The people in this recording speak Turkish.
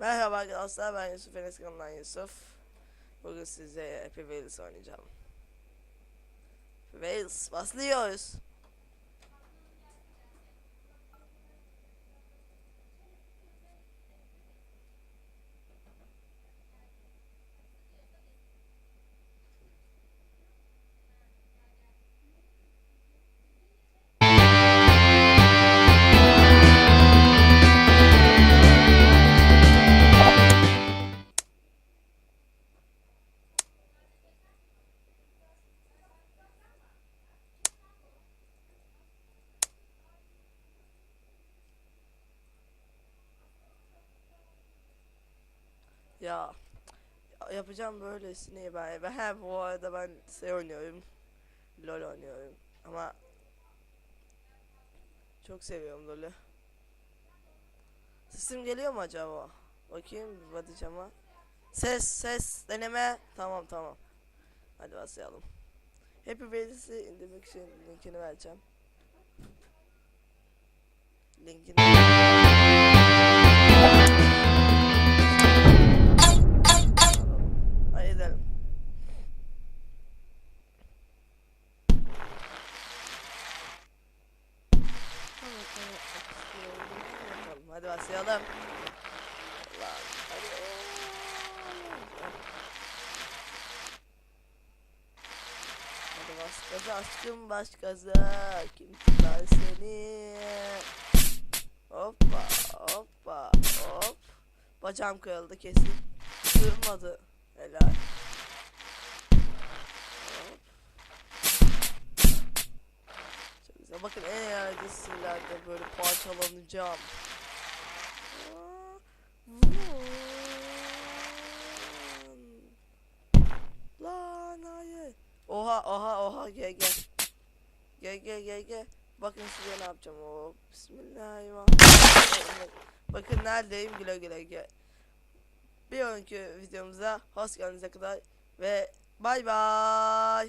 Merhaba arkadaşlar ben Yusuf Enes kanalından Yusuf. Bugün size Happy Wheels oynayacağım. Wheels başlıyoruz. Ya yapacağım böylesini ben. Ben he, bu arada ben şey oynuyorum. LoL oynuyorum. Ama çok seviyorum LoL'ü. Sesim geliyor mu acaba? Bakayım bir Ses ses deneme. Tamam tamam. Hadi başlayalım. Happy Wheels'i indirmek için linkini vereceğim. Linkini Başlayalım. Allah, hadi. Hadi bas gaza aşkım gaza kim tutar seni? Hoppa hoppa hop. Bacağım kırıldı kesin. Kırmadı Helal. Bakın en eğlenceli sillerde böyle parçalanacağım Oha oha oha. Gel gel. Gel gel gel gel. Bakın size ne yapacağım. O Bismillahirrahmanirrahim. Bakın neredeyim? Güle güle gel. Bir önceki videomuza hoş geldiniz kadar Ve bay bay